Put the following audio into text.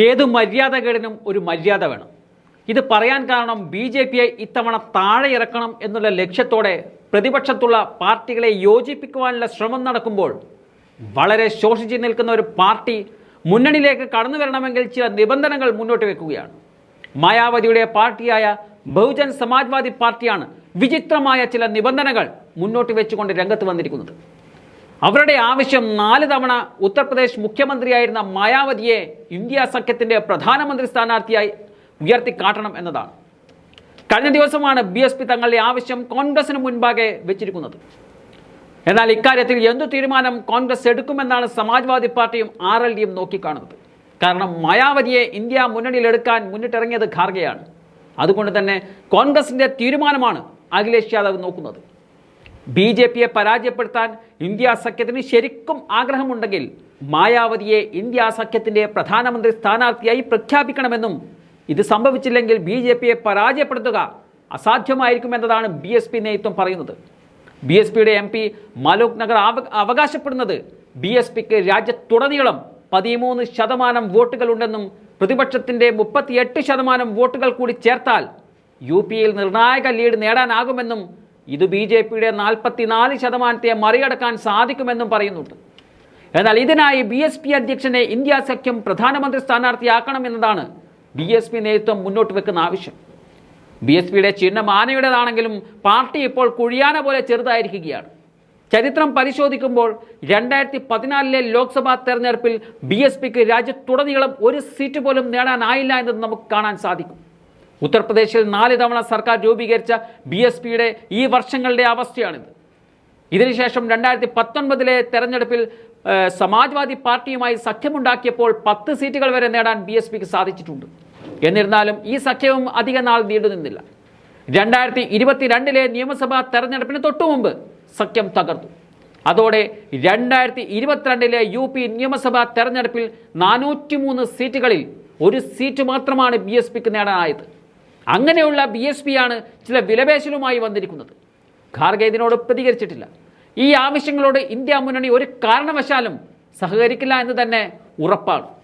ഏത് മര്യാദകേടിനും ഒരു മര്യാദ വേണം. ഇത് പറയാൻ കാരണം ബി ജെ പിയെ ഇത്തവണ താഴെ ഇറക്കണം എന്നുള്ള ലക്ഷ്യത്തോടെ പ്രതിപക്ഷത്തുള്ള പാർട്ടികളെ യോജിപ്പിക്കുവാനുള്ള ശ്രമം നടക്കുമ്പോൾ വളരെ ശോഷിച്ച് നിൽക്കുന്ന ഒരു പാർട്ടി മുന്നണിയിലേക്ക് കടന്നു വരണമെങ്കിൽ ചില നിബന്ധനകൾ മുന്നോട്ട് വെക്കുകയാണ്. മായാവതിയുടെ പാർട്ടിയായ ബഹുജൻ സമാജ്വാദി പാർട്ടിയാണ് വിചിത്രമായ ചില നിബന്ധനകൾ മുന്നോട്ട് വെച്ചുകൊണ്ട് രംഗത്ത് വന്നിരിക്കുന്നത്. അവരുടെ ആവശ്യം നാല് തവണ ഉത്തർപ്രദേശ് മുഖ്യമന്ത്രിയായിരുന്ന മായാവതിയെ ഇന്ത്യ സഖ്യത്തിന്റെ പ്രധാനമന്ത്രി സ്ഥാനാർത്ഥിയായി ഉയർത്തിക്കാട്ടണം എന്നതാണ്. കഴിഞ്ഞ ദിവസമാണ് ബി എസ് പി തങ്ങളുടെ ആവശ്യം കോൺഗ്രസിന് മുൻപാകെ വെച്ചിരിക്കുന്നത്. എന്നാൽ ഇക്കാര്യത്തിൽ എന്തു തീരുമാനം കോൺഗ്രസ് എടുക്കുമെന്നാണ് സമാജ്വാദി പാർട്ടിയും ആർ എൽ ഡിയും നോക്കിക്കാണുന്നത്. കാരണം മായാവതിയെ ഇന്ത്യ മുന്നണിയിലെടുക്കാൻ മുന്നിട്ടിറങ്ങിയത് ഖാർഗെയാണ്. അതുകൊണ്ട് തന്നെ കോൺഗ്രസിന്റെ തീരുമാനമാണ് അഖിലേഷ് യാദവ് നോക്കുന്നത്. ബി ജെ പിയെ പരാജയപ്പെടുത്താൻ ഇന്ത്യ സഖ്യത്തിന് ശരിക്കും ആഗ്രഹമുണ്ടെങ്കിൽ മായാവതിയെ ഇന്ത്യ സഖ്യത്തിന്റെ പ്രധാനമന്ത്രി സ്ഥാനാർത്ഥിയായി പ്രഖ്യാപിക്കണമെന്നും ഇത് സംഭവിച്ചില്ലെങ്കിൽ ബി ജെ പിയെ പരാജയപ്പെടുത്തുക അസാധ്യമായിരിക്കുമെന്നതാണ് ബി എസ് പി നേതൃത്വം പറയുന്നത്. ബി എസ് പിയുടെ എം പി മലോക് നഗർ അവ- അവകാശപ്പെടുന്നത് ബി എസ് പിക്ക് രാജ്യത്തുടനീളം പതിമൂന്ന് ശതമാനം വോട്ടുകളുണ്ടെന്നും പ്രതിപക്ഷത്തിന്റെ മുപ്പത്തിയെട്ട് ശതമാനം വോട്ടുകൾ കൂടി ചേർത്താൽ യു പിയിൽ നിർണായക ലീഡ് നേടാനാകുമെന്നും ഇത് ബി ജെ പിയുടെ നാൽപ്പത്തിനാല് ശതമാനത്തെ മറികടക്കാൻ സാധിക്കുമെന്നും പറയുന്നുണ്ട്. എന്നാൽ ഇതിനായി ബി എസ് പി അധ്യക്ഷനെ ഇന്ത്യ സഖ്യം പ്രധാനമന്ത്രി സ്ഥാനാർത്ഥിയാക്കണം എന്നതാണ് ബി എസ് പി നേതൃത്വം മുന്നോട്ട് വെക്കുന്ന ആവശ്യം. ബി എസ് പിയുടെ ചിഹ്നം ആനയുടേതാണെങ്കിലും പാർട്ടി ഇപ്പോൾ കുഴിയാന പോലെ ചെറുതായിരിക്കുകയാണ്. ചരിത്രം പരിശോധിക്കുമ്പോൾ രണ്ടായിരത്തി പതിനാലിലെ ലോക്സഭാ തെരഞ്ഞെടുപ്പിൽ ബി എസ് പിക്ക് രാജ്യത്തുടനീളം ഒരു സീറ്റ് പോലും നേടാനായില്ല എന്നത് നമുക്ക് കാണാൻ സാധിക്കും. ഉത്തർപ്രദേശിൽ നാല് തവണ സർക്കാർ രൂപീകരിച്ച ബി എസ് പിയുടെ ഈ വർഷങ്ങളുടെ അവസ്ഥയാണിത്. ഇതിനുശേഷം രണ്ടായിരത്തി പത്തൊൻപതിലെ തെരഞ്ഞെടുപ്പിൽ സമാജ്വാദി പാർട്ടിയുമായി സഖ്യമുണ്ടാക്കിയപ്പോൾ പത്ത് സീറ്റുകൾ വരെ നേടാൻ ബി എസ് പിക്ക് സാധിച്ചിട്ടുണ്ട്. എന്നിരുന്നാലും ഈ സഖ്യവും അധിക നാൾ നീണ്ടുനിന്നില്ല രണ്ടായിരത്തി ഇരുപത്തിരണ്ടിലെ നിയമസഭാ തെരഞ്ഞെടുപ്പിന് തൊട്ടുമുമ്പ് സഖ്യം തകർന്നു അതോടെ രണ്ടായിരത്തി ഇരുപത്തിരണ്ടിലെ യു പി നിയമസഭാ തെരഞ്ഞെടുപ്പിൽ നാനൂറ്റി മൂന്ന് സീറ്റുകളിൽ ഒരു സീറ്റ് മാത്രമാണ് ബി എസ് പിക്ക് നേടാനായത്. അങ്ങനെയുള്ള ബി എസ് പി ആണ് ചില വിലപേശലുമായി വന്നിരിക്കുന്നത്. ഖാർഗെ ഇതിനോട് പ്രതികരിച്ചിട്ടില്ല. ഈ ആവശ്യങ്ങളോട് ഇന്ത്യ മുന്നണി ഒരു കാരണവശാലും സഹകരിക്കില്ല എന്ന് തന്നെ ഉറപ്പാണ്.